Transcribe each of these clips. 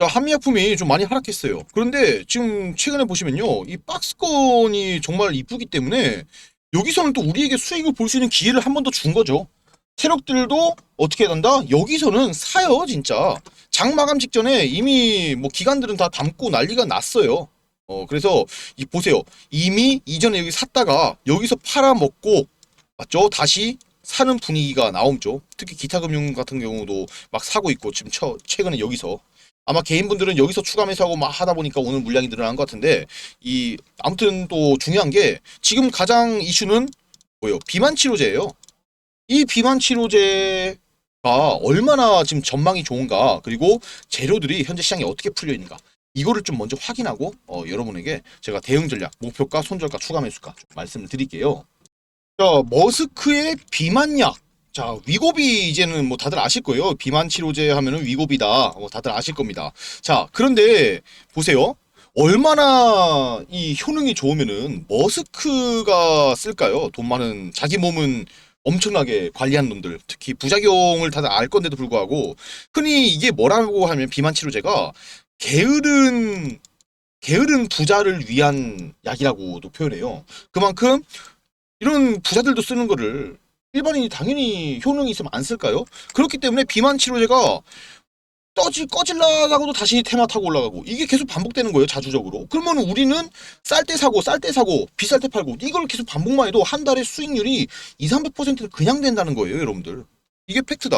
자, 한미약품이 좀 많이 하락했어요. 그런데 지금 최근에 보시면요. 이 박스권이 정말 이쁘기 때문에 여기서는 또 우리에게 수익을 볼 수 있는 기회를 한 번 더 준 거죠. 세력들도 어떻게 해야 된다? 여기서는 사요, 진짜. 장 마감 직전에 이미 뭐 기관들은 다 담고 난리가 났어요. 어, 그래서 이 보세요. 이미 이전에 여기 샀다가 여기서 팔아먹고 맞죠? 다시 사는 분위기가 나오죠. 특히 기타 금융 같은 경우도 막 사고 있고 지금 처, 최근에 여기서 아마 개인분들은 여기서 추가 매수하고 막 하다 보니까 오늘 물량이 늘어난 것 같은데 이 아무튼 또 중요한 게 지금 가장 이슈는 뭐예요? 비만 치료제예요. 이 비만 치료제가 얼마나 지금 전망이 좋은가 그리고 재료들이 현재 시장에 어떻게 풀려 있는가 이거를 좀 먼저 확인하고 어, 여러분에게 제가 대응 전략, 목표가, 손절가, 추가 매수가 좀 말씀을 드릴게요. 자, 머스크의 비만약. 자, 위고비 이제는 뭐 다들 아실 거예요. 비만 치료제 하면은 위고비다. 뭐 다들 아실 겁니다. 자, 그런데 보세요. 얼마나 이 효능이 좋으면은 머스크가 쓸까요? 돈 많은 자기 몸은 엄청나게 관리한 놈들, 특히 부작용을 다들 알 건데도 불구하고 흔히 이게 뭐라고 하면 비만 치료제가 게으른 게으른 부자를 위한 약이라고도 표현해요. 그만큼 이런 부자들도 쓰는 거를 일반인이 당연히 효능이 있으면 안 쓸까요? 그렇기 때문에 비만 치료제가 떠질 꺼질라다가도 다시 테마 타고 올라가고 이게 계속 반복되는 거예요 자주적으로. 그러면 우리는 쌀 때 사고 쌀 때 사고 비쌀 때 팔고 이걸 계속 반복만 해도 한 달에 수익률이 2, 300%는 그냥 된다는 거예요 여러분들. 이게 팩트다.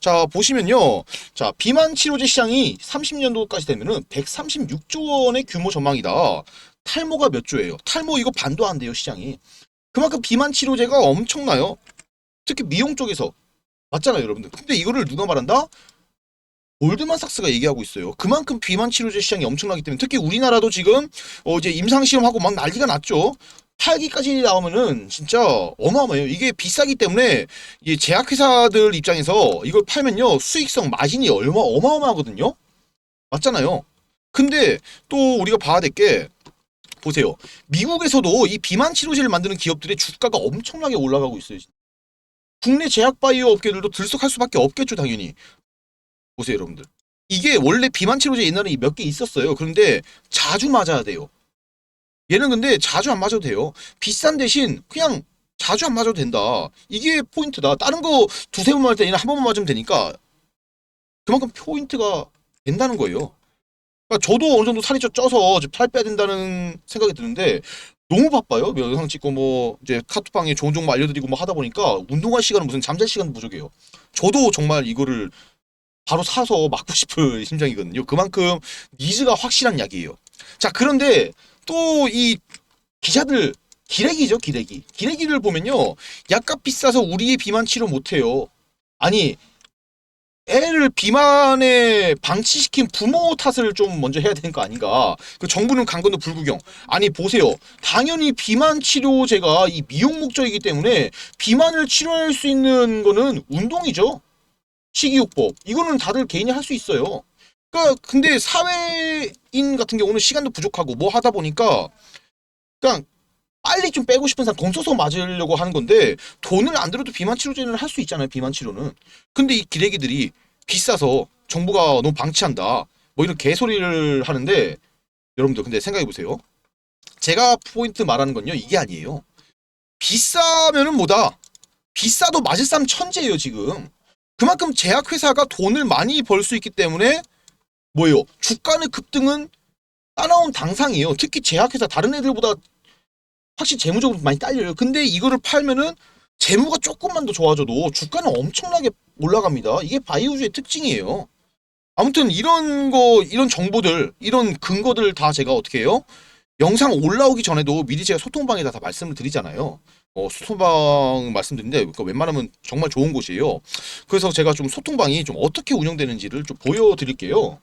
자 보시면요. 자 비만 치료제 시장이 30년도까지 되면은 136조 원의 규모 전망이다. 탈모가 몇 조예요? 탈모 이거 반도 안 돼요 시장이. 그만큼 비만 치료제가 엄청나요. 특히 미용 쪽에서 맞잖아요, 여러분들. 근데 이거를 누가 말한다? 골드만삭스가 얘기하고 있어요. 그만큼 비만 치료제 시장이 엄청나기 때문에 특히 우리나라도 지금 어 이제 임상 시험하고 막 난리가 났죠. 8기까지 나오면은 진짜 어마어마해요. 이게 비싸기 때문에 이 제약회사들 입장에서 이걸 팔면요 수익성 마진이 얼마 어마어마하거든요. 맞잖아요. 근데 또 우리가 봐야 될 게 보세요. 미국에서도 이 비만 치료제를 만드는 기업들의 주가가 엄청나게 올라가고 있어요. 국내 제약 바이오 업계들도 들썩할 수밖에 없겠죠, 당연히. 보세요, 여러분들. 이게 원래 비만 치료제 옛날에 몇 개 있었어요. 그런데 자주 맞아야 돼요. 얘는 근데 자주 안 맞아도 돼요. 비싼 대신 그냥 자주 안 맞아도 된다. 이게 포인트다. 다른 거 두세 번 맞을 때 얘는 한 번만 맞으면 되니까 그만큼 포인트가 된다는 거예요. 그러니까 저도 어느 정도 살이 좀 쪄서 살 빼야 된다는 생각이 드는데 너무 바빠요. 뭐 영상 찍고 뭐 이제 카톡방에 좋은 정보 알려드리고 뭐 하다 보니까 운동할 시간은 무슨 잠잘 시간 부족해요. 저도 정말 이거를 바로 사서 맞고 싶은 심정이거든요. 그만큼 니즈가 확실한 약이에요. 자 그런데 또 이 기자들 기레기죠 기레기. 기레기를 보면요 약값 비싸서 우리의 비만 치료 못해요. 아니 애를 비만에 방치시킨 부모 탓을 좀 먼저 해야 되는 거 아닌가. 그 정부는 간 건도 불구경. 아니 보세요. 당연히 비만 치료제가 이 미용 목적이기 때문에 비만을 치료할 수 있는 거는 운동이죠. 식이요법. 이거는 다들 개인이 할 수 있어요. 그러니까 근데 사회인 같은 경우는 시간도 부족하고 뭐 하다 보니까 그냥 빨리 좀 빼고 싶은 사람 돈 써서 맞으려고 하는 건데 돈을 안 들어도 비만 치료제는 할 수 있잖아요. 비만 치료는. 근데 이 기레기들이 비싸서 정부가 너무 방치한다. 뭐 이런 개소리를 하는데 여러분들 근데 생각해 보세요. 제가 포인트 말하는 건요. 이게 아니에요. 비싸면은 뭐다? 비싸도 맞을 사람 천재예요, 지금. 그만큼 제약회사가 돈을 많이 벌 수 있기 때문에 뭐예요? 주가의 급등은 따라온 당상이에요. 특히 제약회사 다른 애들보다 확실히 재무적으로 많이 딸려요. 근데 이거를 팔면은 재무가 조금만 더 좋아져도 주가는 엄청나게 올라갑니다. 이게 바이오주의 특징이에요. 아무튼 이런 거, 이런 정보들, 이런 근거들 다 제가 어떻게 해요? 영상 올라오기 전에도 미리 제가 소통방에다 다 말씀을 드리잖아요. 어, 소통방 말씀드리는데 그러니까 웬만하면 정말 좋은 곳이에요. 그래서 제가 좀 소통방이 좀 어떻게 운영되는지를 좀 보여드릴게요.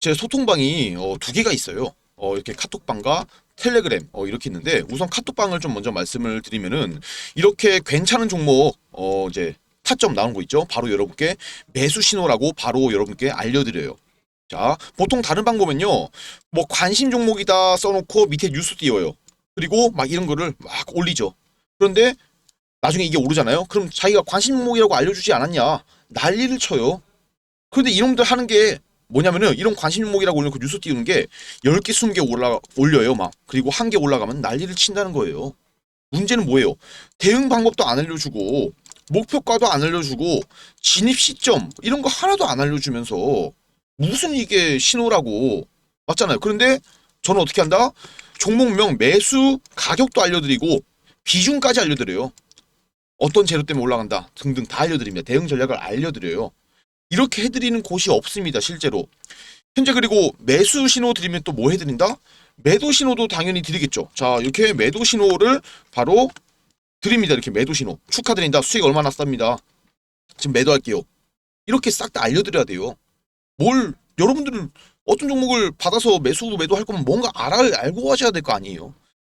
제 소통방이 어, 두 개가 있어요. 어, 이렇게 카톡방과 텔레그램 어, 이렇게 있는데 우선 카톡방을 좀 먼저 말씀을 드리면은 이렇게 괜찮은 종목 어, 이제 타점 나온 거 있죠. 바로 여러분께 매수 신호라고 바로 여러분께 알려드려요. 자, 보통 다른 방법은요, 뭐 관심 종목이다 써놓고 밑에 뉴스 띄워요. 그리고 막 이런 거를 막 올리죠. 그런데 나중에 이게 오르잖아요. 그럼 자기가 관심 종목이라고 알려주지 않았냐? 난리를 쳐요. 그런데 이놈들 하는 게 뭐냐면은 이런 관심 종목이라고 올려놓고 뉴스 띄우는 게 10개, 20개 올라, 올려요, 막. 그리고 한 개 올라가면 난리를 친다는 거예요. 문제는 뭐예요? 대응 방법도 안 알려주고, 목표가도 안 알려주고, 진입 시점, 이런 거 하나도 안 알려주면서, 무슨 이게 신호라고. 맞잖아요. 그런데 저는 어떻게 한다? 종목명, 매수, 가격도 알려드리고, 비중까지 알려드려요. 어떤 재료 때문에 올라간다 등등 다 알려드립니다. 대응 전략을 알려드려요. 이렇게 해드리는 곳이 없습니다. 실제로. 현재 그리고 매수 신호 드리면 또 뭐 해드린다? 매도 신호도 당연히 드리겠죠. 자 이렇게 매도 신호를 바로 드립니다. 이렇게 매도 신호 축하드린다. 수익 얼마나 쌉니다. 지금 매도할게요. 이렇게 싹 다 알려드려야 돼요. 뭘 여러분들은 어떤 종목을 받아서 매수 매도할 거면 뭔가 알아 알고 하셔야 될 거 아니에요.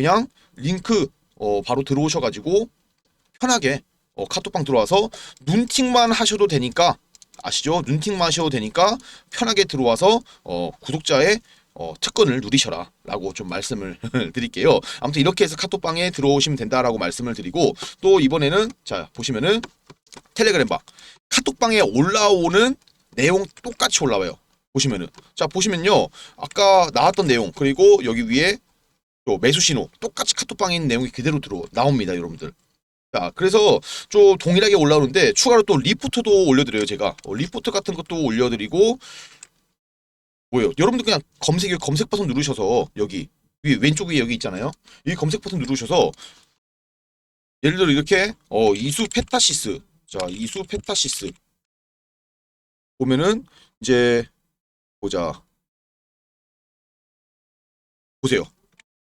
그냥 링크 어, 바로 들어오셔가지고 편하게 어, 카톡방 들어와서 눈팅만 하셔도 되니까 아시죠? 눈팅만 하셔도 되니까 편하게 들어와서 어, 구독자의 어, 특권을 누리셔라 라고 좀 말씀을 드릴게요. 아무튼 이렇게 해서 카톡방에 들어오시면 된다라고 말씀을 드리고 또 이번에는 자 보시면은 텔레그램 방 카톡방에 올라오는 내용 똑같이 올라와요. 보시면은 자 보시면요 아까 나왔던 내용 그리고 여기 위에 또 매수 신호 똑같이 카톡방에 있는 내용이 그대로 들어 나옵니다 여러분들. 자, 그래서 좀 동일하게 올라오는데 추가로 또 리포트도 올려드려요, 제가. 어, 리포트 같은 것도 올려드리고 뭐예요? 여러분들 그냥 검색 검색 버튼 누르셔서 여기 위 왼쪽 위에 여기 있잖아요. 이 검색 버튼 누르셔서 예를 들어 이렇게 어 이수 페타시스 자 이수 페타시스 보면은 이제 보자 보세요.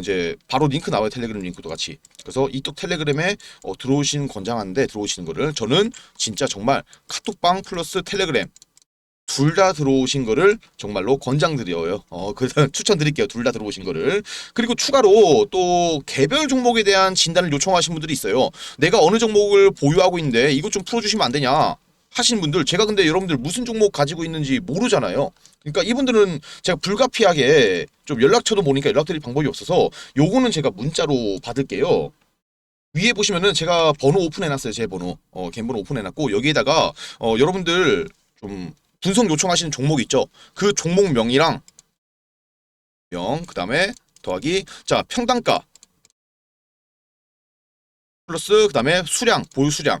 이제 바로 링크 나와요 텔레그램 링크도 같이 그래서 이쪽 텔레그램에 어, 들어오시는 권장하는데 들어오시는 거를 저는 진짜 정말 카톡방 플러스 텔레그램 둘 다 들어오신 거를 정말로 권장드려요. 어, 그래서 추천드릴게요. 둘 다 들어오신 거를. 그리고 추가로 또 개별 종목에 대한 진단을 요청하신 분들이 있어요. 내가 어느 종목을 보유하고 있는데 이것 좀 풀어주시면 안 되냐 하시는 분들 제가 근데 여러분들 무슨 종목 가지고 있는지 모르잖아요. 그러니까 이분들은 제가 불가피하게 좀 연락처도 모르니까 연락드릴 방법이 없어서 요거는 제가 문자로 받을게요. 위에 보시면은 제가 번호 오픈해놨어요. 제 번호. 어, 개인 번호 오픈해놨고 여기에다가 어, 여러분들 좀 분석 요청하시는 종목 있죠. 그 종목명이랑 명 그 다음에 더하기 자 평단가 플러스 그 다음에 수량 보유 수량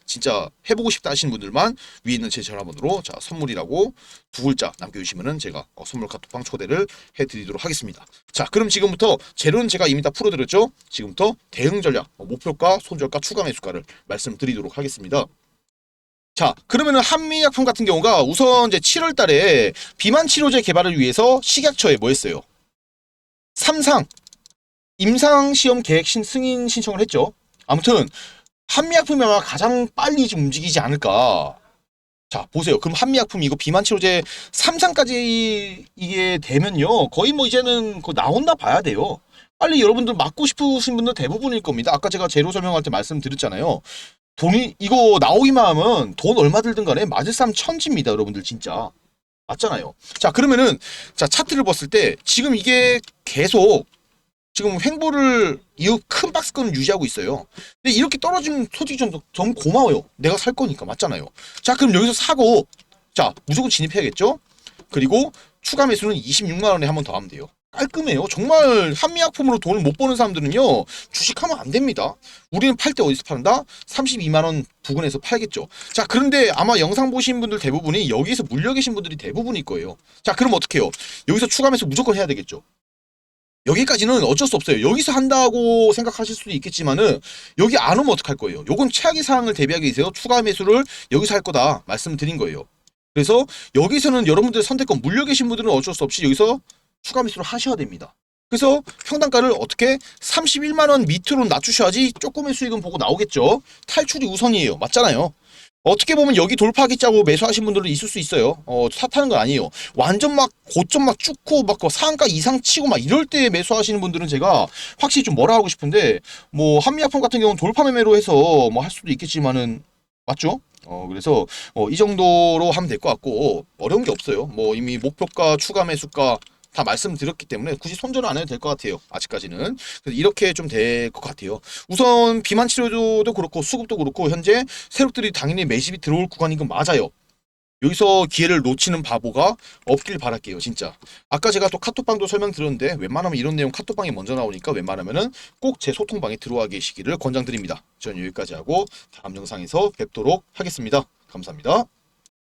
진짜 해보고 싶다 하시는 분들만 위에 있는 제 전화번호로 자 선물이라고 두 글자 남겨주시면은 제가 어, 선물 카톡방 초대를 해드리도록 하겠습니다. 자 그럼 지금부터 재료는 제가 이미 다 풀어드렸죠. 지금부터 대응 전략, 어, 목표가, 손절가, 추가 매수가를 말씀드리도록 하겠습니다. 자, 그러면은 한미약품 같은 경우가 우선 이제 7월 달에 비만 치료제 개발을 위해서 식약처에 뭐 했어요? 삼상 임상 시험 계획 신, 승인 신청을 했죠. 아무튼 한미약품이 아마 가장 빨리 좀 움직이지 않을까. 자, 보세요. 그럼 한미약품 이거 비만 치료제 3상까지 이게 되면요. 거의 뭐 이제는 그 나온다 봐야 돼요. 빨리 여러분들 맞고 싶으신 분들 대부분일 겁니다. 아까 제가 재료 설명할 때 말씀드렸잖아요. 돈이 이거 나오기만 하면 돈 얼마 들든 간에 맞을 사람 천지입니다, 여러분들 진짜. 맞잖아요. 자, 그러면은 자, 차트를 봤을 때 지금 이게 계속 지금 횡보를 이큰 박스권을 유지하고 있어요. 근데 이렇게 떨어지면 솔직히 좀, 좀 고마워요. 내가 살 거니까 맞잖아요. 자 그럼 여기서 사고 자 무조건 진입해야겠죠. 그리고 추가 매수는 26만 원에 한 번 더 하면 돼요. 깔끔해요. 정말 한미약품으로 돈을 못 버는 사람들은요 주식하면 안 됩니다. 우리는 팔 때 어디서 파는다? 32만 원 부근에서 팔겠죠. 자 그런데 아마 영상 보신 분들 대부분이 여기서 물려 계신 분들이 대부분일 거예요. 자 그럼 어떻게 해요? 여기서 추가 매수 무조건 해야 되겠죠. 여기까지는 어쩔 수 없어요. 여기서 한다고 생각하실 수도 있겠지만은 여기 안 오면 어떡할 거예요? 요건 최악의 상황을 대비하기 위해서 추가 매수를 여기서 할 거다 말씀드린 거예요. 그래서 여기서는 여러분들 선택권 물려 계신 분들은 어쩔 수 없이 여기서 추가 매수를 하셔야 됩니다. 그래서 평단가를 어떻게 31만 원 밑으로 낮추셔야지 조금의 수익은 보고 나오겠죠. 탈출이 우선이에요. 맞잖아요. 어떻게 보면 여기 돌파하겠자고 매수하신 분들은 있을 수 있어요. 어, 탓하는 건 아니에요. 완전 막 고점 막 쭉고 막그 상한가 이상 치고 막 이럴 때 매수하시는 분들은 제가 확실히 좀 뭐라 하고 싶은데 뭐 한미약품 같은 경우는 돌파 매매로 해서 뭐 할 수도 있겠지만은 맞죠? 어 그래서 어, 이 정도로 하면 될 것 같고 어려운 게 없어요. 뭐 이미 목표가 추가 매수가 다 말씀드렸기 때문에 굳이 손절은 안 해도 될 것 같아요. 아직까지는 이렇게 좀 될 것 같아요. 우선 비만 치료도 그렇고 수급도 그렇고 현재 세력들이 당연히 매집이 들어올 구간인 건 맞아요. 여기서 기회를 놓치는 바보가 없길 바랄게요, 진짜. 아까 제가 또 카톡방도 설명드렸는데 웬만하면 이런 내용 카톡방에 먼저 나오니까 웬만하면은 꼭 제 소통방에 들어와 계시기를 권장드립니다. 전 여기까지 하고 다음 영상에서 뵙도록 하겠습니다. 감사합니다.